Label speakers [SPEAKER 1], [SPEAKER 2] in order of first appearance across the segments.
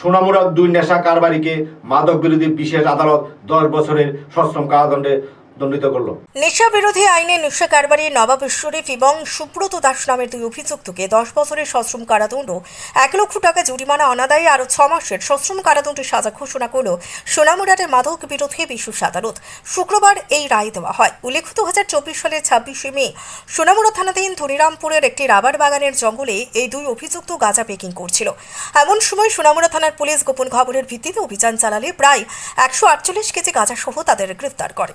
[SPEAKER 1] সোনামুড়ার দুই নেশা কারবারিকে মাদক বিরোধী বিশেষ আদালত দশ বছরের সশ্রম কারাদণ্ডে দণ্ডিত
[SPEAKER 2] নেশা বিরোধী আইনে নেশা নবাব শরীফ এবং সুব্রত দাস নামের দুই অভিযুক্তকে দশ বছরের সশ্রম কারাদণ্ড, এক লক্ষ টাকা জরিমানা অনাদায়ী আরও ছ মাসের সশ্রম কারাদণ্ডের সাজা ঘোষণা করল সোনামুড়াটের মাদক বিরোধী বিশেষ আদালত শুক্রবার এই রায় দেওয়া হয়। দু হাজার চব্বিশ সালের ছাব্বিশে মে, সোনামুড়া থানাধীন ধনিরামপুরের একটি রাবার বাগানের জঙ্গলে এই দুই অভিযুক্ত গাঁজা পেকিং করছিল। এমন সময় সোনামুড়া থানার পুলিশ গোপন খবরের ভিত্তিতে অভিযান চালালে প্রায় একশো আটচল্লিশ কেজি গাঁজা সহ তাদের গ্রেফতার করে।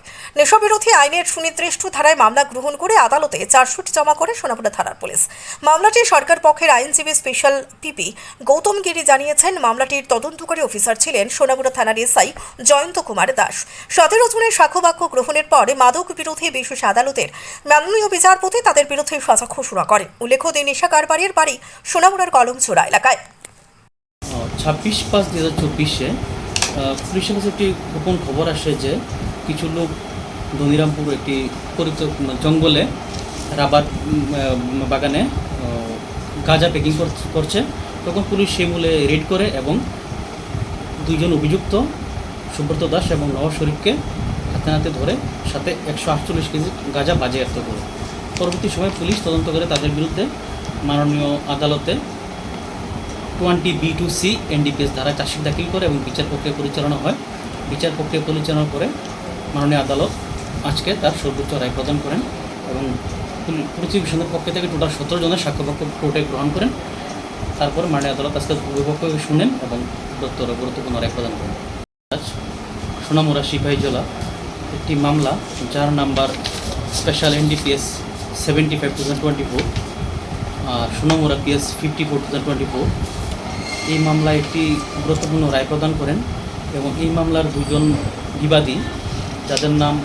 [SPEAKER 2] নেশাবিরোধী আইনের সুনির্দিষ্ট ধারায় মামলা গ্রহণ করে আদালতে চার্জশিট জমা করে সোনাপুরা থানার পুলিশ। মামলাটি সরকার পক্ষের আইনজীবী স্পেশাল পিপি গৌতম গিরি জানিয়েছেন, মামলাটির তদন্তকারী অফিসার ছিলেন সোনামুড়া থানার এসআই জয়ন্ত কুমার দাস। সতেরো জনের সাক্ষ্যবাক্য গ্রহণের পরে মাদক বিরোধী বিশেষ আদালতের মাননীয় বিচারপতি তাদের বিরুদ্ধে সাজা ঘোষণা করেন। উল্লেখ্য যে নেশা কারবারের বাড়ি সোনামুড়ার কলমচোড়া এলাকায়।
[SPEAKER 3] ছাব্বিশ পাঁচ দু হাজার চব্বিশে পুলিশের কাছে একটি গোপন খবর আসে যে কিছু লোক ধনিরামপুর একটি পরিত জঙ্গলে রাবার বাগানে গাঁজা প্যাকিং করছে। তখন পুলিশ সেই মূলে রেড করে এবং দুইজন অভিযুক্ত সুব্রত দাস এবং নওয়াজ শরীফকে হাতে হাতে ধরে সাথে একশো আটচল্লিশ কেজি গাঁজা বাজেয়াপ্ত করে। পরবর্তী সময় পুলিশ তদন্ত করে তাদের বিরুদ্ধে মাননীয় আদালতে twenty B two C NDPS ধারা চার্জশিট দাখিল করে এবং বিচার প্রক্রিয়া পরিচালনা হয়। বিচার প্রক্রিয়া পরিচালনা করে মাননীয় আদালত আজকে তার সর্বোচ্চ রায় প্রদান করেন এবং প্রতিবেশনের পক্ষ থেকে টোটাল সতেরো জনের সাক্ষ্যপক্ষ কোর্টে গ্রহণ করেন। তারপর মাননীয় আদালত আজকে উভয়পক্ষকে শুনেন এবং গুরুত্বর গুরুত্বপূর্ণ রায় প্রদান করেন। আজ সোনামুরা সিপাহীজলা একটি মামলা যার number special NDPS seventy five two thousand twenty four Sonamura PS fifty four two thousand twenty four. এই মামলায় একটি গুরুত্বপূর্ণ রায় প্রদান করেন এবং এই মামলার দুজন বিবাদী, যাদের নাম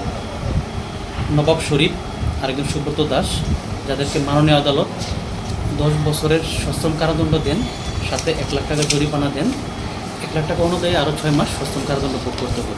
[SPEAKER 3] নবাব শরীফ, আরেকজন সুব্রত দাস, যাদেরকে মাননীয় আদালত দশ বছরের সশ্রম কারাদণ্ড দেন, সাথে এক লাখ টাকা জরিমানা দেন। এক লাখ টাকা অনুযায়ী আরও ছয় মাস সশ্রম কারাদণ্ড ভোগ করতে হবে।